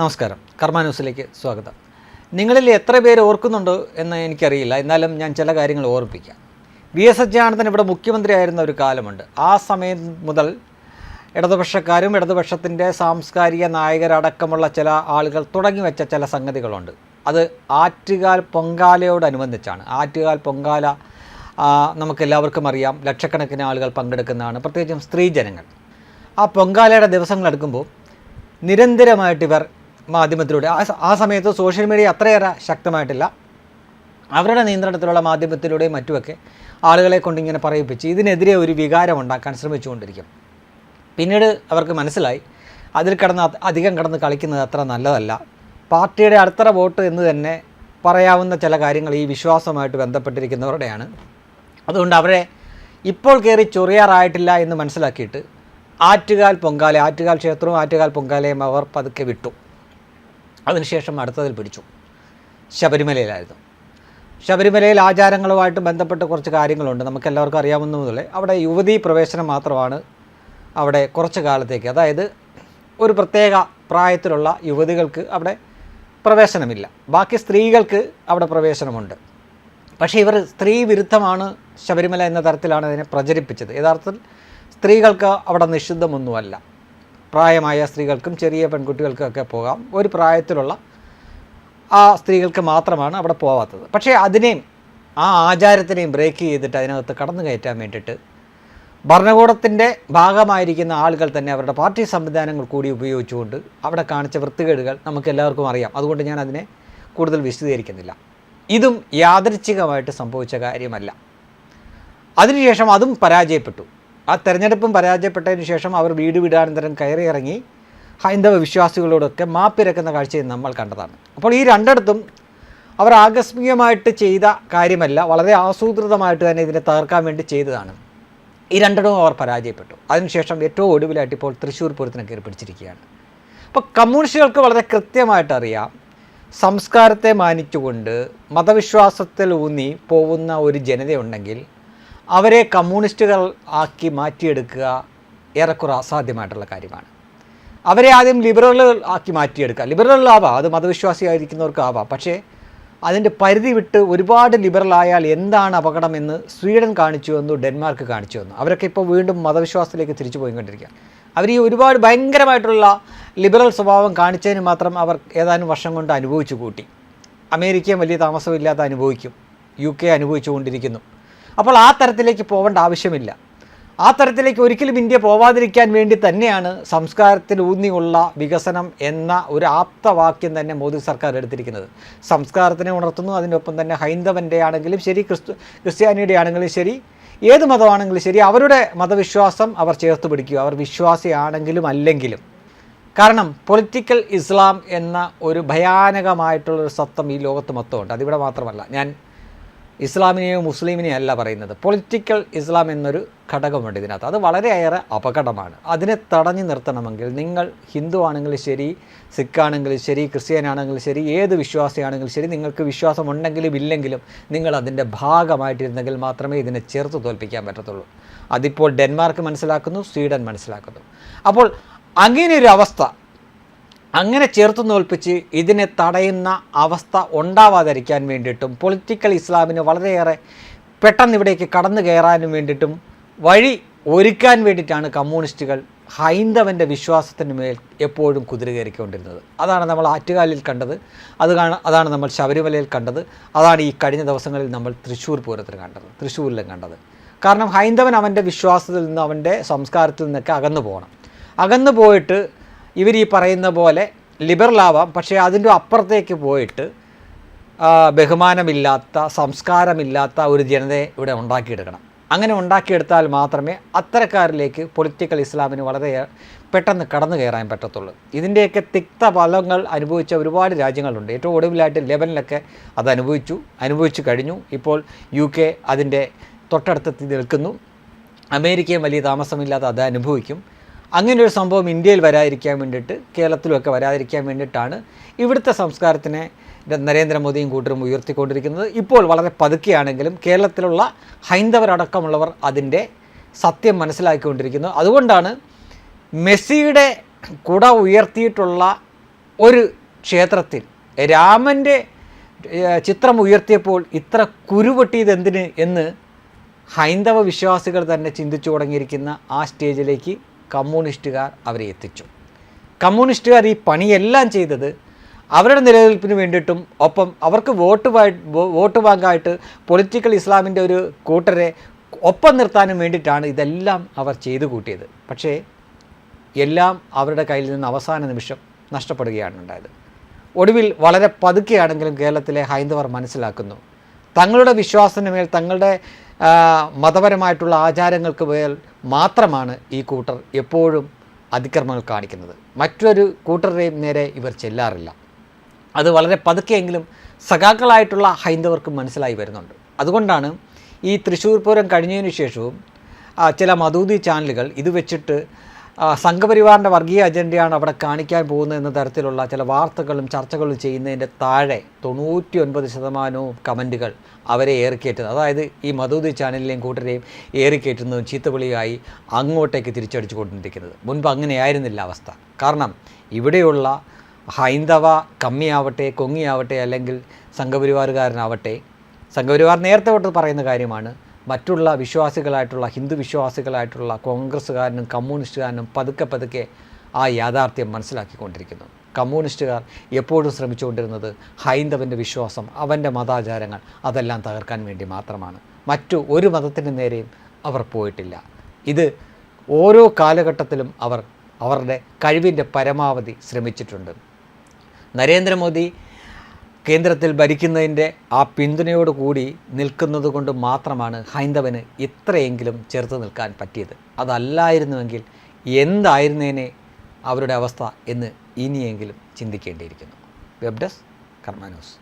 നമസ്കാരം. കർമ്മ ന്യൂസിലേക്ക് സ്വാഗതം. നിങ്ങളിൽ എത്ര പേര് ഓർക്കുന്നുണ്ടോ എന്ന് എനിക്കറിയില്ല. എന്നാലും ഞാൻ ചില കാര്യങ്ങൾ ഓർപ്പിക്കാം വി എസ് അച്യുതാനന്ദൻ ഇവിടെ മുഖ്യമന്ത്രിയായിരുന്ന ഒരു കാലമുണ്ട്. ആ സമയം മുതൽ ഇടതുപക്ഷക്കാരും ഇടതുപക്ഷത്തിന്റെ സാംസ്കാരിക നായകരടക്കമുള്ള ചില ആളുകൾ തുടങ്ങി വെച്ച ചില സംഗതികളുണ്ട്. അത് ആറ്റുകാൽ പൊങ്കാലയോടനുബന്ധിച്ചാണ്. ആറ്റുകാൽ പൊങ്കാല നമുക്കെല്ലാവർക്കും അറിയാം. ലക്ഷക്കണക്കിന് ആളുകൾ പങ്കെടുക്കുന്നതാണ്. പ്രത്യേകിച്ചും സ്ത്രീജനങ്ങൾ ആ പൊങ്കാലയുടെ ദിവസങ്ങൾ എടുക്കുമ്പോൾ നിരന്തരമായിട്ട് ഇവർ മാധ്യമത്തിലൂടെ. ആ സമയത്ത് സോഷ്യൽ മീഡിയ അത്രയേറെ ശക്തമായിട്ടില്ല. അവരുടെ നിയന്ത്രണത്തിലുള്ള മാധ്യമത്തിലൂടെയും മറ്റുമൊക്കെ ആളുകളെ കൊണ്ടിങ്ങനെ പറയിപ്പിച്ച് ഇതിനെതിരെ ഒരു വികാരം ഉണ്ടാക്കാൻ ശ്രമിച്ചുകൊണ്ടിരിക്കും. പിന്നീട് അവർക്ക് മനസ്സിലായി അതിൽ കിടന്ന് അധികം കിടന്ന് കളിക്കുന്നത് അത്ര നല്ലതല്ല. പാർട്ടിയുടെ അടുത്തറ വോട്ട് എന്ന് തന്നെ പറയാവുന്ന ചില കാര്യങ്ങൾ ഈ വിശ്വാസവുമായിട്ട് ബന്ധപ്പെട്ടിരിക്കുന്നവരുടെയാണ്. അതുകൊണ്ട് അവരെ ഇപ്പോൾ കയറി ചൊറിയാറായിട്ടില്ല എന്ന് മനസ്സിലാക്കിയിട്ട് ആറ്റുകാൽ പൊങ്കാല ആറ്റുകാൽ ക്ഷേത്രവും ആറ്റുകാൽ പൊങ്കാലയും അവർ പതുക്കെ വിട്ടു. അതിനുശേഷം അടുത്തതിൽ പിടിച്ചു. ശബരിമലയിലായിരുന്നു. ശബരിമലയിൽ ആചാരങ്ങളുമായിട്ട് ബന്ധപ്പെട്ട കുറച്ച് കാര്യങ്ങളുണ്ട്. നമുക്ക് എല്ലാവർക്കും അറിയാവുന്ന മുതലേ അവിടെ യുവതീ പ്രവേശനം മാത്രമാണ് അവിടെ കുറച്ച് കാലത്തേക്ക്. അതായത് ഒരു പ്രത്യേക പ്രായത്തിലുള്ള യുവതികൾക്ക് അവിടെ പ്രവേശനമില്ല. ബാക്കി സ്ത്രീകൾക്ക് അവിടെ പ്രവേശനമുണ്ട്. പക്ഷേ ഇവർ സ്ത്രീ വിരുദ്ധമാണ് ശബരിമല എന്ന തരത്തിലാണ് അതിനെ പ്രചരിപ്പിച്ചത്. യഥാർത്ഥത്തിൽ സ്ത്രീകൾക്ക് അവിടെ നിഷിദ്ധമൊന്നുമല്ല. പ്രായമായ സ്ത്രീകൾക്കും ചെറിയ പെൺകുട്ടികൾക്കൊക്കെ പോകാം. ഒരു പ്രായത്തിലുള്ള ആ സ്ത്രീകൾക്ക് മാത്രമാണ് അവിടെ പോവാത്തത്. പക്ഷേ അതിനെയും ആ ആചാരത്തിനെയും ബ്രേക്ക് ചെയ്തിട്ട് അതിനകത്ത് കടന്നു കയറ്റാൻ വേണ്ടിയിട്ട് ഭരണകൂടത്തിന്റെ ഭാഗമായിരിക്കുന്ന ആളുകൾ തന്നെ അവരുടെ പാർട്ടി സംവിധാനങ്ങൾ കൂടി ഉപയോഗിച്ചുകൊണ്ട് അവിടെ കാണിച്ച വൃത്തികേടുകൾ നമുക്ക് എല്ലാവർക്കും അറിയാം. അതുകൊണ്ട് ഞാൻ അതിനെ കൂടുതൽ വിശദീകരിക്കുന്നില്ല. ഇതും യാദൃച്ഛികമായിട്ട് സംഭവിച്ച കാര്യമല്ല. അതിനുശേഷം അതും പരാജയപ്പെട്ടു. ആ തെരഞ്ഞെടുപ്പും പരാജയപ്പെട്ടതിന് ശേഷം അവർ വീട് വീടാനന്തരം കയറി ഇറങ്ങി ഹൈന്ദവ വിശ്വാസികളോടൊക്കെ മാപ്പിരക്കുന്ന കാഴ്ചയും നമ്മൾ കണ്ടതാണ്. അപ്പോൾ ഈ രണ്ടിടത്തും അവർ ആകസ്മികമായിട്ട് ചെയ്ത കാര്യമല്ല വളരെ ആസൂത്രിതമായിട്ട് തന്നെ ഇതിനെ തകർക്കാൻ വേണ്ടി ചെയ്തതാണ്. ഈ രണ്ടിടവും അവർ പരാജയപ്പെട്ടു. അതിനുശേഷം ഏറ്റവും ഒടുവിലായിട്ട് ഇപ്പോൾ തൃശ്ശൂർ പൂരത്തിനെ കയറി പിടിച്ചിരിക്കുകയാണ്. അപ്പോൾ കമ്മ്യൂണിസ്റ്റുകൾക്ക് വളരെ കൃത്യമായിട്ട് അറിയാം സംസ്കാരത്തെ മാനിച്ചുകൊണ്ട് മതവിശ്വാസത്തിൽ ഊന്നി പോകുന്ന ഒരു ജനതയുണ്ടെങ്കിൽ അവരെ കമ്മ്യൂണിസ്റ്റുകൾ ആക്കി മാറ്റിയെടുക്കുക ഏറെക്കുറെ അസാധ്യമായിട്ടുള്ള കാര്യമാണ്. അവരെ ആദ്യം ലിബറലുകൾ ആക്കി മാറ്റിയെടുക്കുക. ലിബറലാവാം അത് മതവിശ്വാസിയായിരിക്കുന്നവർക്കാവാം പക്ഷേ അതിന്റെ പരിധി വിട്ട് ഒരുപാട് ലിബറൽ ആയാൽ എന്താണ് അപകടമെന്ന് സ്വീഡൻ കാണിച്ചു വന്നു ഡെൻമാർക്ക് കാണിച്ചു വന്നു അവരൊക്കെ ഇപ്പോൾ വീണ്ടും മതവിശ്വാസത്തിലേക്ക് തിരിച്ചു പോയിക്കൊണ്ടിരിക്കുക അവർ ഈ ഒരുപാട് ഭയങ്കരമായിട്ടുള്ള ലിബറൽ സ്വഭാവം കാണിച്ചതിന് മാത്രം അവർ ഏതാനും വർഷം കൊണ്ട് അനുഭവിച്ചു കൂട്ടി. അമേരിക്കയും വലിയ താമസമില്ലാതെ അനുഭവിക്കും. യു കെ അനുഭവിച്ചുകൊണ്ടിരിക്കുന്നു അപ്പോൾ ആ തരത്തിലേക്ക് പോകേണ്ട ആവശ്യമില്ല. ആ തരത്തിലേക്ക് ഒരിക്കലും ഇന്ത്യ പോവാതിരിക്കാൻ വേണ്ടി തന്നെയാണ് സംസ്കാരത്തിൽ ഊന്നിയുള്ള വികസനം എന്ന ഒരു ആപ്തവാക്യം തന്നെ മോദി സർക്കാർ എടുത്തിരിക്കുന്നത്. സംസ്കാരത്തിനെ ഉണർത്തുന്നു അതിനൊപ്പം തന്നെ ഹൈന്ദവന്റെ ആണെങ്കിലും ശരി ക്രിസ്തു ക്രിസ്ത്യാനിയുടെ ആണെങ്കിലും ശരി ഏത് മതമാണെങ്കിലും ശരി അവരുടെ മതവിശ്വാസം അവർ ചേർത്ത് പിടിക്കുക. അവർ വിശ്വാസിയാണെങ്കിലും അല്ലെങ്കിലും. കാരണം പൊളിറ്റിക്കൽ ഇസ്ലാം എന്ന ഒരു ഭയാനകമായിട്ടുള്ളൊരു സത്വം ഈ ലോകത്ത് മൊത്തമുണ്ട്. അതിവിടെ മാത്രമല്ല ഞാൻ ഇസ്ലാമിനെയോ മുസ്ലിമിനെയോ അല്ല പറയുന്നത്. പൊളിറ്റിക്കൽ ഇസ്ലാം എന്നൊരു ഘടകമുണ്ട് ഇതിനകത്ത്. അത് വളരെയേറെ അപകടമാണ്. അതിനെ തടഞ്ഞു നിർത്തണമെങ്കിൽ നിങ്ങൾ ഹിന്ദു ആണെങ്കിലും ശരി സിഖാണെങ്കിലും ശരി ക്രിസ്ത്യൻ ആണെങ്കിലും ശരി ഏത് വിശ്വാസിയാണെങ്കിലും ശരി നിങ്ങൾക്ക് വിശ്വാസം ഉണ്ടെങ്കിലും ഇല്ലെങ്കിലും നിങ്ങൾ അതിന്റെ ഭാഗമായിട്ടിരുന്നെങ്കിൽ മാത്രമേ ഇതിനെ ചേർത്ത് തോൽപ്പിക്കാൻ പറ്റത്തുള്ളൂ. അതിപ്പോൾ ഡെൻമാർക്ക് മനസ്സിലാക്കുന്നു സ്വീഡൻ മനസ്സിലാക്കുന്നു. അപ്പോൾ അങ്ങനെ ഒരു അവസ്ഥ അങ്ങനെ ചേർത്ത് തോൽപ്പിച്ച് ഇതിനെ തടയുന്ന അവസ്ഥ ഉണ്ടാവാതിരിക്കാൻ വേണ്ടിയിട്ടും പൊളിറ്റിക്കൽ ഇസ്ലാമിന് വളരെയേറെ പെട്ടെന്ന് ഇവിടേക്ക് കടന്നു കയറാനും വേണ്ടിയിട്ടും വഴി ഒരുക്കാൻ വേണ്ടിയിട്ടാണ് കമ്മ്യൂണിസ്റ്റുകൾ ഹൈന്ദവന്റെ വിശ്വാസത്തിന് മേൽ എപ്പോഴും കുതിര കയറിക്കൊണ്ടിരുന്നത് അതാണ് നമ്മൾ ആറ്റുകാലിൽ കണ്ടത്. അത് അതാണ് നമ്മൾ ശബരിമലയിൽ കണ്ടത്. അതാണ് ഈ കഴിഞ്ഞ ദിവസങ്ങളിൽ നമ്മൾ തൃശ്ശൂർ പൂരത്തിൽ കണ്ടത് തൃശ്ശൂരിലും കണ്ടത്. കാരണം ഹൈന്ദവൻ അവന്റെ വിശ്വാസത്തിൽ നിന്ന് അവന്റെ സംസ്കാരത്തിൽ നിന്നൊക്കെ അകന്നു പോകണം അകന്നു പോയിട്ട് ഇവർ ഈ പറയുന്ന പോലെ ലിബറലാവാം. പക്ഷേ അതിന്റെ അപ്പുറത്തേക്ക് പോയിട്ട് ബഹുമാനമില്ലാത്ത സംസ്കാരമില്ലാത്ത ഒരു ജനതയെ ഇവിടെ ഉണ്ടാക്കിയെടുക്കണം. അങ്ങനെ ഉണ്ടാക്കിയെടുത്താൽ മാത്രമേ അത്തരക്കാരിലേക്ക് പൊളിറ്റിക്കൽ ഇസ്ലാമിന് വളരെ പെട്ടെന്ന് കടന്നു കയറാൻ പറ്റത്തുള്ളൂ. ഇതിന്റെയൊക്കെ തിക്ത ഫലങ്ങൾ അനുഭവിച്ച ഒരുപാട് രാജ്യങ്ങളുണ്ട്. ഏറ്റവും ഒടുവിലായിട്ട് ലെബനിലൊക്കെ അത് അനുഭവിച്ചു. അനുഭവിച്ചു കഴിഞ്ഞു. ഇപ്പോൾ യു കെ അതിന്റെ തൊട്ടടുത്തെത്തി നിൽക്കുന്നു. അമേരിക്കയും വലിയ താമസമില്ലാതെ അത് അനുഭവിക്കും. അങ്ങനെ ഒരു സംഭവം ഇന്ത്യയിൽ വരാതിരിക്കാൻ വേണ്ടിയിട്ട് കേരളത്തിലുമൊക്കെ വരാതിരിക്കാൻ വേണ്ടിയിട്ടാണ് ഇവിടുത്തെ സംസ്കാരത്തിനെ നരേന്ദ്രമോദിയും കൂട്ടരും ഉയർത്തിക്കൊണ്ടിരിക്കുന്നത്. ഇപ്പോൾ വളരെ പതുക്കെയാണെങ്കിലും കേരളത്തിലുള്ള ഹൈന്ദവരടക്കമുള്ളവർ അതിന്റെ സത്യം മനസ്സിലാക്കിക്കൊണ്ടിരിക്കുന്നു. അതുകൊണ്ടാണ് മെസ്സിയുടെ കുട ഉയർത്തിയിട്ടുള്ള ഒരു ക്ഷേത്രത്തിൽ രാമന്റെ ചിത്രം ഉയർത്തിയപ്പോൾ ഇത്ര കുരുപൊട്ടിയത് എന്തിന് എന്ന് ഹൈന്ദവ വിശ്വാസികൾ തന്നെ ചിന്തിച്ചു തുടങ്ങിയിരിക്കുന്ന ആ സ്റ്റേജിലേക്ക് കമ്മ്യൂണിസ്റ്റുകാർ അവരെ എത്തിച്ചു. കമ്മ്യൂണിസ്റ്റുകാർ ഈ പണിയെല്ലാം ചെയ്തത് അവരുടെ നിലനിൽപ്പിന് വേണ്ടിയിട്ടും ഒപ്പം അവർക്ക് വോട്ട് വോട്ട് വാങ്ങായിട്ട് പൊളിറ്റിക്കൽ ഇസ്ലാമിന്റെ ഒരു കൂട്ടരെ ഒപ്പം നിർത്താനും വേണ്ടിയിട്ടാണ് ഇതെല്ലാം അവർ ചെയ്തു കൂട്ടിയത്. പക്ഷേ എല്ലാം അവരുടെ കയ്യിൽ നിന്ന് അവസാന നിമിഷം നഷ്ടപ്പെടുകയാണ് ഉണ്ടായത്. ഒടുവിൽ വളരെ പതുക്കെയാണെങ്കിലും കേരളത്തിലെ ഹൈന്ദവർ മനസ്സിലാക്കുന്നു. തങ്ങളുടെ വിശ്വാസത്തിന് മേൽ തങ്ങളുടെ മതപരമായിട്ടുള്ള ആചാരങ്ങൾക്ക് മേൽ മാത്രമാണ് ഈ കൂട്ടർ എപ്പോഴും അതിക്രമങ്ങൾ കാണിക്കുന്നത്. മറ്റൊരു കൂട്ടരുടെയും നേരെ ഇവർ ചെല്ലാറില്ല. അത് വളരെ പതുക്കെയെങ്കിലും സഖാക്കളായിട്ടുള്ള ഹൈന്ദവർക്ക് മനസ്സിലായി വരുന്നുണ്ട്. അതുകൊണ്ടാണ് ഈ തൃശ്ശൂർ പൂരം കഴിഞ്ഞതിന് ശേഷവും ചില മധൂതി ചാനലുകൾ ഇത് വെച്ചിട്ട് സംഘപരിവാറിന്റെ വർഗീയ അജണ്ടയാണ് അവിടെ കാണിക്കാൻ പോകുന്നത് എന്ന തരത്തിലുള്ള ചില വാർത്തകളും ചർച്ചകളും ചെയ്യുന്നതിന്റെ താഴെ തൊണ്ണൂറ്റി ഒൻപത് ശതമാനവും കമന്റുകൾ അവരെ ഏറിക്കേറ്റുന്നത് അതായത് ഈ മധുദി ചാനലിലെയും കൂട്ടരെയും ഏറിക്കേറ്റുന്നതും ചീത്തവിളിയായി അങ്ങോട്ടേക്ക് തിരിച്ചടിച്ചു കൊണ്ടിരിക്കുന്നത് മുൻപ് അങ്ങനെയായിരുന്നില്ല അവസ്ഥ. കാരണം ഇവിടെയുള്ള ഹൈന്ദവ കമ്മിയാവട്ടെ കൊങ്ങിയാവട്ടെ അല്ലെങ്കിൽ സംഘപരിവാറുകാരനാവട്ടെ സംഘപരിവാർ നേരത്തെ തൊട്ട് പറയുന്ന കാര്യമാണ് മറ്റുള്ള വിശ്വാസികളായിട്ടുള്ള ഹിന്ദു വിശ്വാസികളായിട്ടുള്ള കോൺഗ്രസ്സുകാരനും കമ്മ്യൂണിസ്റ്റുകാരനും പതുക്കെ പതുക്കെ ആ യാഥാർത്ഥ്യം മനസ്സിലാക്കിക്കൊണ്ടിരിക്കുന്നു. കമ്മ്യൂണിസ്റ്റുകാർ എപ്പോഴും ശ്രമിച്ചുകൊണ്ടിരുന്നത് ഹൈന്ദവന്റെ വിശ്വാസം അവന്റെ മതാചാരങ്ങൾ അതെല്ലാം തകർക്കാൻ വേണ്ടി മാത്രമാണ്. മറ്റു ഒരു മതത്തിന് നേരെയും അവർ പോയിട്ടില്ല. ഇത് ഓരോ കാലഘട്ടത്തിലും അവർ അവരുടെ കഴിവിന്റെ പരമാവധി ശ്രമിച്ചിട്ടുണ്ട്. നരേന്ദ്രമോദി കേന്ദ്രത്തിൽ ഭരിക്കുന്നതിന്റെ ആ പിന്തുണയോട് കൂടി നിൽക്കുന്നത് കൊണ്ട് മാത്രമാണ് ഹൈന്ദവന് ഇത്രയെങ്കിലും ചെറുത്ത് നിൽക്കാൻ പറ്റിയത്. അതല്ലായിരുന്നുവെങ്കിൽ എന്തായിരുന്നേനെ അവരുടെ അവസ്ഥ എന്ന് ഇനിയെങ്കിലും ചിന്തിക്കേണ്ടിയിരിക്കുന്നു. വെബ് ഡെസ്ക് കർമ്മ ന്യൂസ്